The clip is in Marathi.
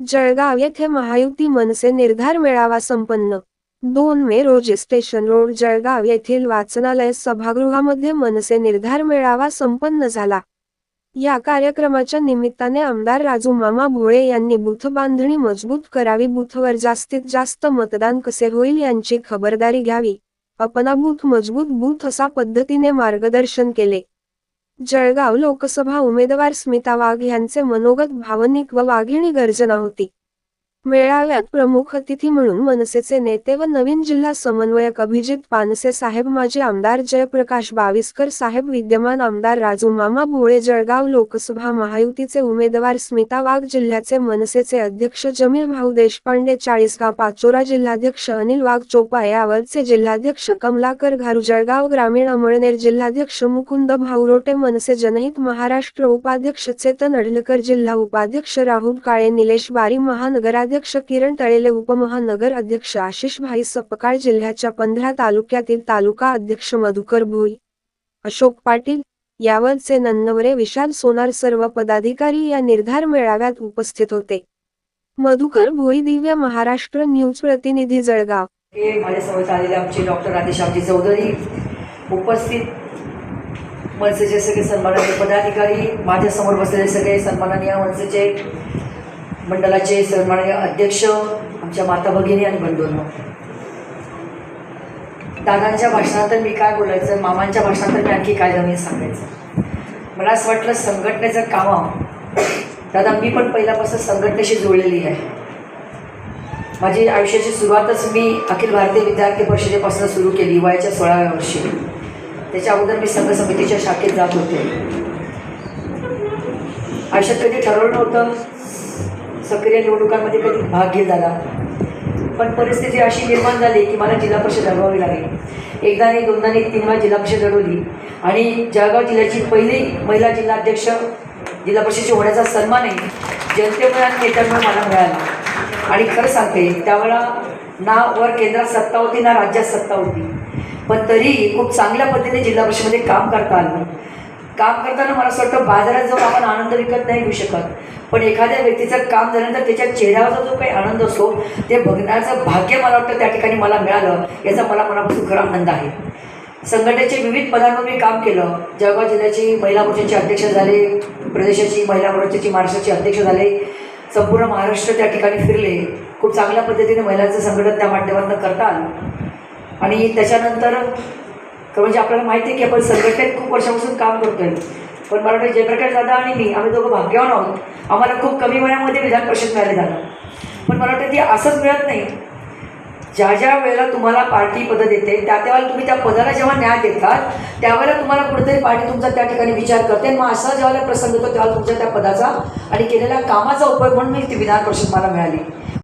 जळगाव येथे महायुती मनसे निर्धार मेळावा संपन्न. दोन मे रोजी स्टेशन रोड जळगाव येथील वाचनालय सभागृहामध्ये मनसे निर्धार मेळावा संपन्न झाला. या कार्यक्रमाच्या निमित्ताने आमदार राजू मामा भोळे यांनी बूथ बांधणी मजबूत करावी बूथवर जास्तीत जास्त मतदान कसे होईल यांची खबरदारी घ्यावी. अपना बूथ मजबूत बूथ असा पद्धतीने मार्गदर्शन केले. जळगाव लोकसभा उमेदवार स्मिता वाघ यांचे मनोगत भावनिक व वाघिणी गर्जना होती. मेळाव्यात प्रमुख अतिथी म्हणून मनसेचे नेते व नवीन जिल्हा समन्वयक अभिजित पानसे साहेब माजी आमदार जयप्रकाश बाविस्कर साहेब विद्यमान आमदार राजू मामा भोळे जळगाव लोकसभा महायुतीचे उमेदवार स्मिता वाघ जिल्ह्याचे मनसेचे अध्यक्ष जमीर भाऊ देशपांडे चाळीसगाव पाचोरा जिल्हाध्यक्ष अनिल वाघ चोपा यावरचे जिल्हाध्यक्ष कमलाकर घारू जळगाव ग्रामीण अमळनेर जिल्हाध्यक्ष मुकुंद भाऊरोटे मनसे जनहित महाराष्ट्र उपाध्यक्ष चेतन अडलकर जिल्हा उपाध्यक्ष राहुल काळे निलेश बारी महानगराध्यक्ष अध्यक्ष किरण तळेले उपमहानगर अध्यक्ष आशिष भाई सपकाळ जिल्ह्याच्या पंधरा तालुक्यातील तालुका अध्यक्ष मधुकर भोई अशोक पाटील यावरचे नन्नवरे विशाल सोनार सर्व पदाधिकारी या निर्धार मेळाव्यात उपस्थित होते. मधुकर भोई दिव्य महाराष्ट्र न्यूज प्रतिनिधी जळगाव. हे माझ्यासोबत आलेले आमचे डॉक्टर राधेश्यामजी चौधरी उपस्थित. मनसेचे सगळे सन्माननीय पदाधिकारी माझ्यासमोर बसलेले सगळे सन्माननीय मनसेचे मंडळाचे सन्माननीय अध्यक्ष आमच्या माता भगिनी आणि बंधूंनो. दादांच्या भाषणात तर मी काय बोलायचं मामांच्या भाषणात मी आणखी काय नवीन सांगायचं? मला असं वाटलं संघटनेचं काम दादा मी पण पहिल्यापासून संघटनेशी जुळलेली आहे. माझी आयुष्याची सुरुवातच मी अखिल भारतीय विद्यार्थी परिषदेपासून सुरू केली वयाच्या सोळाव्या वर्षी. त्याच्या अगोदर मी संघ समितीच्या शाखेत जात होते. आयुष्यात कधी ठरवलं नव्हतं. सक्रिय निवडणुकांमध्ये कधी भाग घेत झाला पण परिस्थिती अशी निर्माण झाली की मला जिल्हा परिषद लढवावी लागली. एकदा नाही दोनदा नाही तीन वेळा जिल्हा परिषद लढवली. आणि जळगाव जिल्ह्याची पहिली महिला जिल्हाध्यक्ष जिल्हा परिषदेची होण्याचा सन्मानही जनतेमुळे आणि नेत्यांमुळे मला मिळाला. आणि खरं सांगते त्यावेळा ना वर केंद्रात सत्ता होती ना राज्यात सत्ता होती. पण तरीही खूप चांगल्या पद्धतीने जिल्हा परिषदेमध्ये काम करता आलं. काम करताना मला असं वाटतं बाजारात जाऊन आपण आनंद विकत नाही घेऊ शकत. पण एखाद्या व्यक्तीचं काम झाल्यानंतर त्याच्या चेहऱ्यावरचा जो काही आनंद असतो ते बघण्याचं भाग्य मला वाटतं त्या ठिकाणी मला मिळालं याचा मला मनापासून खरा आनंद आहे. संघटनेचे विविध पदांवर मी काम केलं. जळगाव जिल्ह्याची महिला मोर्चाचे अध्यक्ष झाले प्रदेशाची महिला मोर्चाची महाराष्ट्राचे अध्यक्ष झाले. संपूर्ण महाराष्ट्र त्या ठिकाणी फिरले. खूप चांगल्या पद्धतीने महिलांचं संघटन त्या माध्यमातून करता आलं आणि त्याच्यानंतर खरं म्हणजे आपल्याला माहिती आहे की आपण संघटनेत खूप वर्षापासून काम करतोय. पण मला वाटतं जयप्रकाश दादा आणि मी आम्ही दोघं भाग्यवान आहोत. आम्हाला खूप कमी वयामध्ये विधान परिषद मिळाले झालं पण मला वाटतं ती असंच मिळत नाही. ज्या ज्या वेळेला तुम्हाला पार्टी पदं देते त्या त्यावेळेला तुम्ही त्या पदाला जेव्हा न्याय देतात त्यावेळेला तुम्हाला कुठेतरी पार्टी तुमचा त्या ठिकाणी विचार करते. मग असा ज्यावेळेला प्रसंग येतो तेव्हा तुमच्या त्या पदाचा आणि केलेल्या कामाचा उपयोग म्हणून मी ती विधान परिषद मला मिळाली.